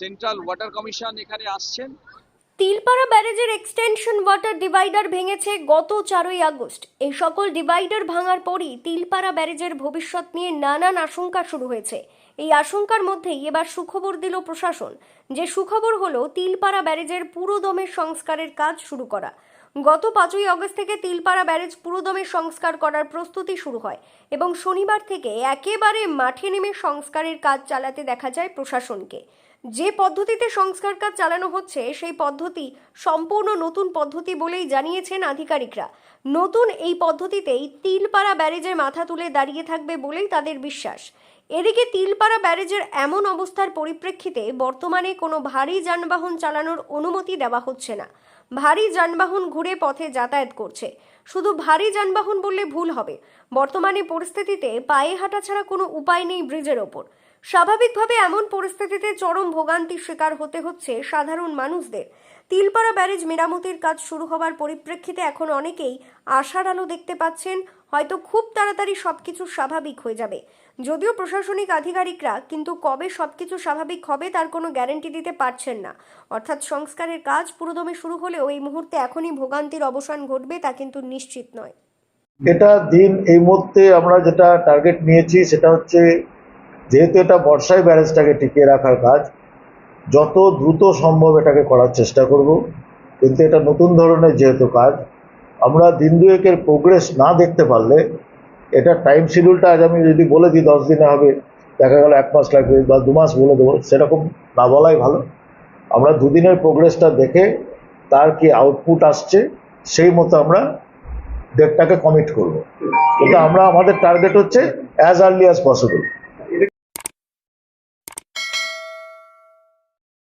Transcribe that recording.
Central water commission এখানে আসছেন। তিলপাড়া ব্যারেজের এক্সটেনশন ওয়াটার ডিভাইডার ভেঙেছে গত চারই আগস্ট। এই সকল ডিভাইডার ভাঙার পরই তিলপাড়া ব্যারেজের ভবিষ্যৎ নিয়ে নানান আশঙ্কা শুরু হয়েছে। এই আশঙ্কার মধ্যেই এবার সুখবর দিল প্রশাসন, যে সুখবর হলো তিলপাড়া ব্যারেজের পুরোদমের সংস্কারের কাজ শুরু করা। গত পাঁচই আগস্ট থেকে তিলপাড়া ব্যারেজ পুরোদমের সংস্কার করার প্রস্তুতি শুরু হয় এবং শনিবার থেকে একেবারে মাঠে নেমে সংস্কারের কাজ চালাতে দেখা যায় প্রশাসনকে। যে পদ্ধতিতে সংস্কার কাজ চালানো হচ্ছে, সেই পদ্ধতি সম্পূর্ণ নতুন পদ্ধতি বলেই জানিয়েছেন আধিকারিকরা। নতুন এই পদ্ধতিতেই তিলপাড়া ব্যারেজের মাথা তুলে দাঁড়িয়ে থাকবে বলেই তাদের বিশ্বাস। এদিকে তিলপাড়া ব্যারেজের এমন অবস্থার পরিপ্রেক্ষিতে বর্তমানে কোনো ভারী যানবাহন চালানোর অনুমতি দেওয়া হচ্ছে না। ভারী যানবাহন ঘুরে পথে যাতায়াত করছে। শুধু ভারী যানবাহন বললে ভুল হবে। বর্তমানে পরিস্থিতিতে পায়ে হাঁটা ছাড়া কোনো উপায় নেই ব্রিজের ওপর। স্বাভাবিকভাবে এমন পরিস্থিতিতে চরম ভোগান্তির শিকার হতে হচ্ছে সাধারণ মানুষদের। তিলপাড়া ব্যারেজ মেরামতির কাজ শুরু হবার পরিপ্রেক্ষিতে এখন অনেকেই আশার আলো দেখতে পাচ্ছেন, হয়তো খুব তাড়াতাড়ি সবকিছু স্বাভাবিক হয়ে যাবে। যদিও প্রশাসনিক আধিকারিকরা, কিন্তু কবে সবকিছু স্বাভাবিক হবে তার কোনো গ্যারান্টি দিতে পারছেন না। অর্থাৎ সংস্কারের কাজ পুরোদমে শুরু হলেও এই মুহূর্তে এখনই ভোগান্তির অবসান ঘটবে তা কিন্তু নিশ্চিত নয়। এটা দিন, এই মুহূর্তে আমরা যেটা টার্গেট নিয়েছি সেটা হচ্ছে যেহেতু এটা বর্ষায় ব্যারেজটাকে টিকিয়ে রাখার কাজ, যত দ্রুত সম্ভব এটাকে করার চেষ্টা করব। কিন্তু এটা নতুন ধরনের যেহেতু কাজ, আমরা দিন দুয়েকের প্রোগ্রেস না দেখতে পারলে এটা টাইম শিডিউলটা আজ আমি যদি বলে দিই, দশ দিনে হবে, দেখা গেল এক মাস লাগবে বা দু মাস বলে দেবো, সেরকম না বলাই ভালো। আমরা দুদিনের প্রোগ্রেসটা দেখে তার কি আউটপুট আসছে, সেই মতো আমরা ডেটটাকে কমিট করব। কিন্তু আমরা, আমাদের টার্গেট হচ্ছে অ্যাজ আর্লি অ্যাজ পসিবল